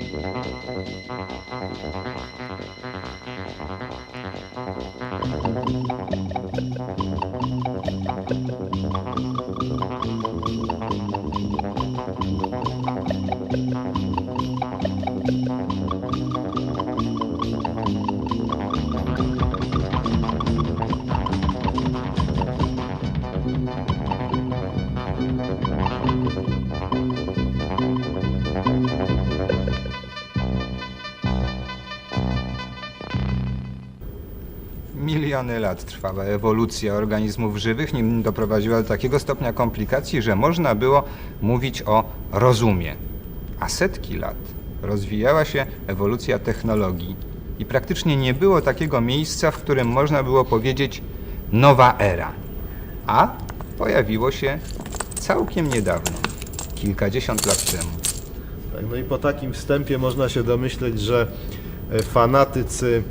Thank you. Miliony lat trwała ewolucja organizmów żywych, nim doprowadziła do takiego stopnia komplikacji, że można było mówić o rozumie. A setki lat rozwijała się ewolucja technologii i praktycznie nie było takiego miejsca, w którym można było powiedzieć nowa era. A pojawiło się całkiem niedawno, kilkadziesiąt lat temu. Tak, no i po takim wstępie można się domyśleć, że e, fanatycy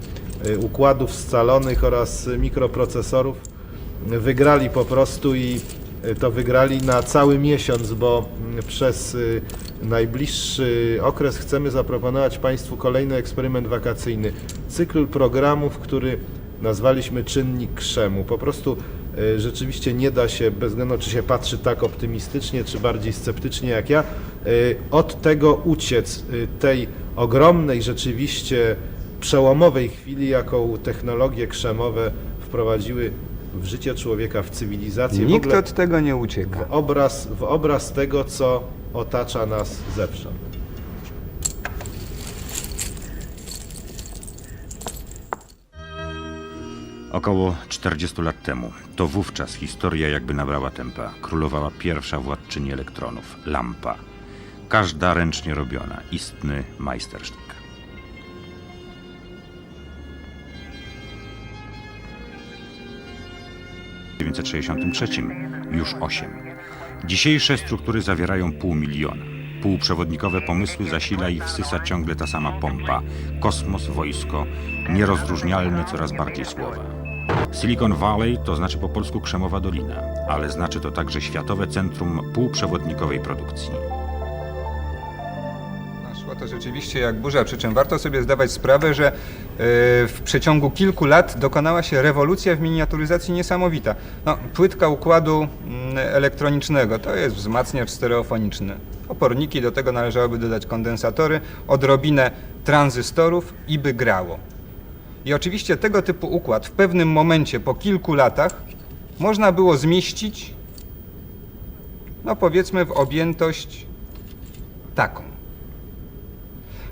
układów scalonych oraz mikroprocesorów wygrali po prostu i e, to wygrali na cały miesiąc, bo mm, przez e, najbliższy okres chcemy zaproponować Państwu kolejny eksperyment wakacyjny. Cykl programów, który nazwaliśmy czynnik krzemu. Po prostu rzeczywiście nie da się, bez względu czy się patrzy tak optymistycznie, czy bardziej sceptycznie jak ja, od tego uciec, tej ogromnej, rzeczywiście przełomowej chwili, jaką technologie krzemowe wprowadziły w życie człowieka, w cywilizację. w Nikt ogóle od tego nie ucieka. w obraz, w obraz tego, co otacza nas zewsząd. Około 40 lat temu, to wówczas historia jakby nabrała tempa, królowała pierwsza władczyni elektronów, lampa. Każda ręcznie robiona, istny majstersztyk. 1963 już 8. Dzisiejsze struktury zawierają pół miliona. Półprzewodnikowe pomysły zasila i wsysa ciągle ta sama pompa. Kosmos, wojsko, nierozróżnialne coraz bardziej słowa. Silicon Valley to znaczy po polsku Krzemowa Dolina, ale znaczy to także Światowe Centrum Półprzewodnikowej Produkcji. To rzeczywiście jak burza, przy czym warto sobie zdawać sprawę, że e, w przeciągu kilku lat dokonała się rewolucja w miniaturyzacji niesamowita. No, płytka układu mm, elektronicznego to jest wzmacniacz stereofoniczny. Oporniki do tego należałoby dodać kondensatory, odrobinę tranzystorów i by grało. I oczywiście tego typu układ w pewnym momencie po kilku latach można było zmieścić, no powiedzmy, w objętość taką.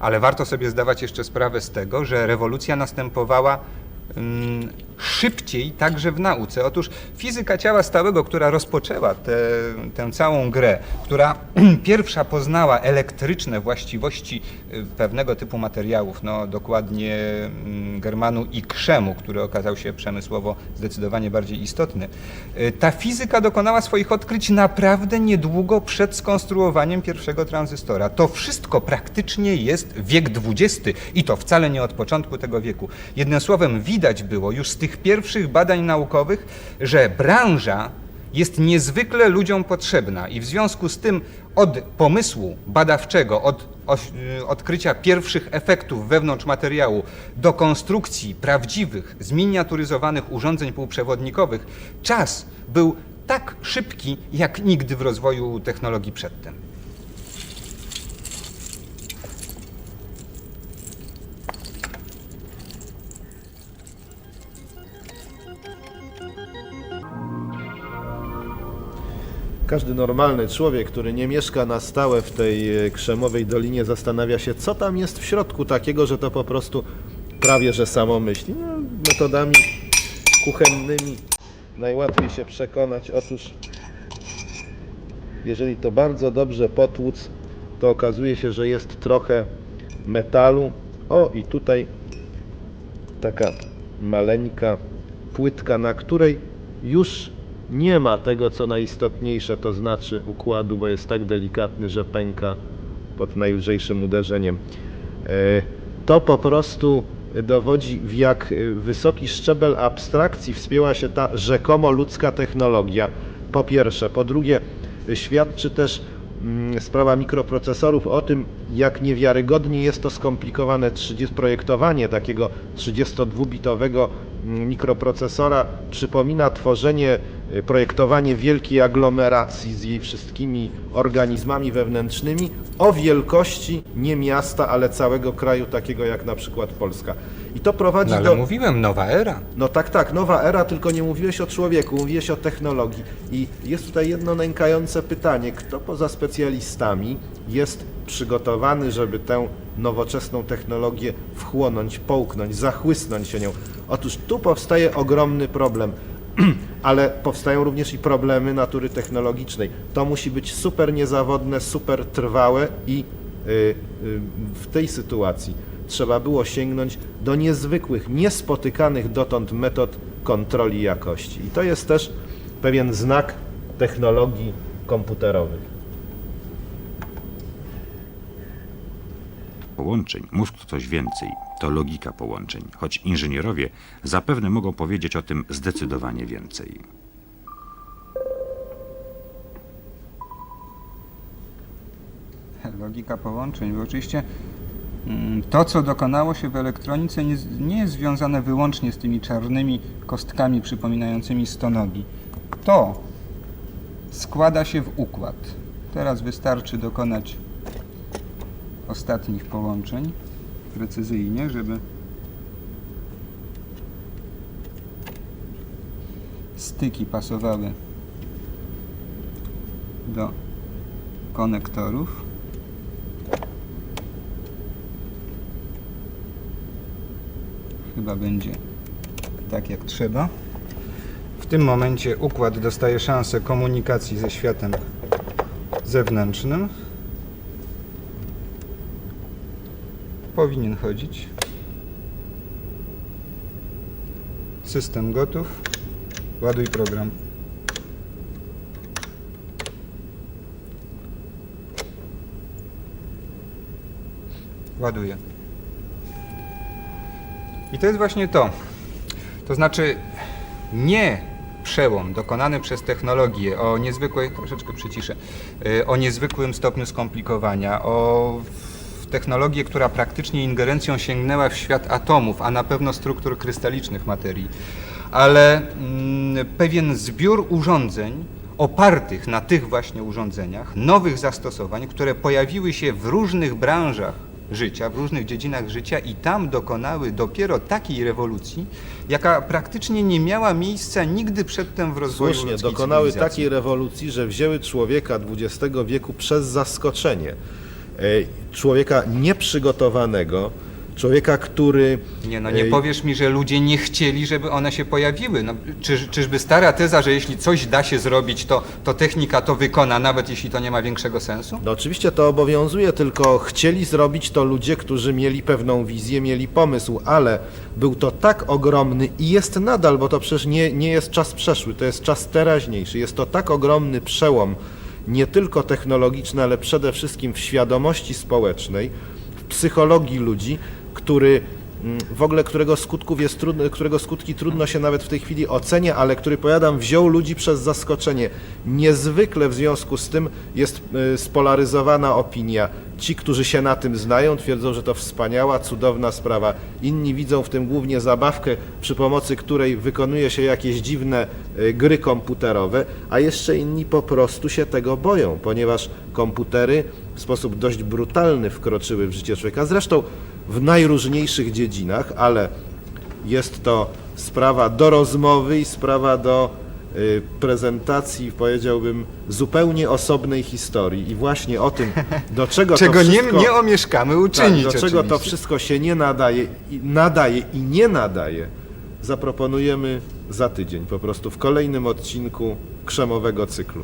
Ale warto sobie zdawać jeszcze sprawę z tego, że rewolucja następowała mm, szybciej także w nauce. Otóż fizyka ciała stałego, która rozpoczęła tę- tę całą grę, która pierwsza poznała elektryczne właściwości y, pewnego typu materiałów, no dokładnie mm, germanu i krzemu, który okazał się przemysłowo zdecydowanie bardziej istotny. Y, Ta fizyka dokonała swoich odkryć naprawdę niedługo przed skonstruowaniem pierwszego tranzystora. To wszystko praktycznie jest wiek XX i to wcale nie od początku tego wieku. Jednym słowem, widać było już z tych pierwszych badań naukowych, że branża jest niezwykle ludziom potrzebna i w związku z tym od pomysłu badawczego, od y, odkrycia pierwszych efektów wewnątrz materiału do konstrukcji prawdziwych, zminiaturyzowanych urządzeń półprzewodnikowych, czas był tak szybki jak nigdy w rozwoju technologii przedtem. Każdy normalny człowiek, który nie mieszka na stałe w tej e, krzemowej dolinie, zastanawia się, co tam jest w środku takiego, że to po prostu prawie że samo myśli. No, metodami kuchennymi najłatwiej się przekonać. Otóż, jeżeli to bardzo dobrze potłuc, to okazuje się, że jest trochę metalu. O, i tutaj taka maleńka płytka, na której już nie ma tego, co najistotniejsze, to znaczy układu, bo jest tak delikatny, że pęka pod najlżejszym uderzeniem. E, To po prostu dowodzi, w jak wysoki szczebel abstrakcji wspięła się ta rzekomo ludzka technologia. Po pierwsze. Po drugie, świadczy też mm, sprawa mikroprocesorów, o tym jak niewiarygodnie jest to skomplikowane 30, projektowanie takiego 32-bitowego mm, mikroprocesora przypomina tworzenie, projektowanie wielkiej aglomeracji z jej wszystkimi organizmami wewnętrznymi o wielkości nie miasta, ale całego kraju takiego jak na przykład Polska. I to prowadzi No ale do... mówiłem, nowa era. No tak, tak, nowa era, tylko nie mówiłeś o człowieku, mówiłeś o technologii. I jest tutaj jedno nękające pytanie, kto poza specjalistami jest przygotowany, żeby tę nowoczesną technologię wchłonąć, połknąć, zachłysnąć się nią. Otóż tu powstaje ogromny problem. Ale powstają również i problemy natury technologicznej. To musi być super niezawodne, super trwałe i y, y, w tej sytuacji trzeba było sięgnąć do niezwykłych, niespotykanych dotąd metod kontroli jakości. I to jest też pewien znak technologii komputerowych. połączeń, mózg coś więcej, to logika połączeń, choć inżynierowie zapewne mogą powiedzieć o tym zdecydowanie więcej. Logika połączeń, bo oczywiście mm, to, co dokonało się w elektronice, nie, jest związane wyłącznie z tymi czarnymi kostkami przypominającymi stonogi. To składa się w układ. Teraz wystarczy dokonać ostatnich połączeń precyzyjnie, żeby styki pasowały do konektorów. Chyba będzie tak jak trzeba. W tym momencie układ dostaje szansę komunikacji ze światem zewnętrznym. Powinien chodzić. System gotów. Ładuj program. Ładuję. I to jest właśnie to. To znaczy nie przełom dokonany przez technologię o niezwykłej, troszeczkę przyciszę, y, o niezwykłym stopniu skomplikowania, o w technologię, która praktycznie ingerencją sięgnęła w świat atomów, a na pewno struktur krystalicznych materii, ale mm, pewien zbiór urządzeń opartych na tych właśnie urządzeniach, nowych zastosowań, które pojawiły się w różnych branżach życia, w różnych dziedzinach życia i tam dokonały dopiero takiej rewolucji, jaka praktycznie nie miała miejsca nigdy przedtem w rozwoju Słusznie, dokonały takiej rewolucji, że wzięły człowieka XX wieku przez zaskoczenie. E, Człowieka nieprzygotowanego, człowieka, który... Nie, no nie e, powiesz mi, że ludzie nie chcieli, żeby one się pojawiły. No, czyż, czyżby stara teza, że jeśli coś da się zrobić, to, to technika to wykona, nawet jeśli to nie ma większego sensu? No oczywiście to obowiązuje, tylko chcieli zrobić to ludzie, którzy mieli pewną wizję, mieli pomysł, ale był to tak ogromny i jest nadal, bo to przecież nie, nie jest czas przeszły, to jest czas teraźniejszy. Jest to tak ogromny przełom, nie tylko technologiczny, ale przede wszystkim w świadomości społecznej, w psychologii ludzi, który mm, w ogóle którego skutków jest trudno, którego skutki trudno się nawet w tej chwili ocenia, ale który powiadam wziął ludzi przez zaskoczenie. Niezwykle w związku z tym jest y, spolaryzowana opinia. Ci, którzy się na tym znają, twierdzą, że to wspaniała, cudowna sprawa. Inni widzą w tym głównie zabawkę, przy pomocy której wykonuje się jakieś dziwne y, gry komputerowe, a jeszcze inni po prostu się tego boją, ponieważ komputery w sposób dość brutalny wkroczyły w życie człowieka. Zresztą w najróżniejszych dziedzinach, ale jest to sprawa do rozmowy i sprawa do Y, prezentacji, powiedziałbym, zupełnie osobnej historii i właśnie o tym, do czego, czego to wszystko, nie, nie omieszkamy tak, uczynić. Tak, do czego oczywiście. to wszystko się nie nadaje, i nadaje i nie nadaje, zaproponujemy za tydzień, po prostu w kolejnym odcinku krzemowego cyklu.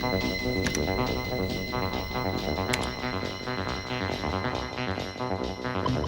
Thank you. Thank you.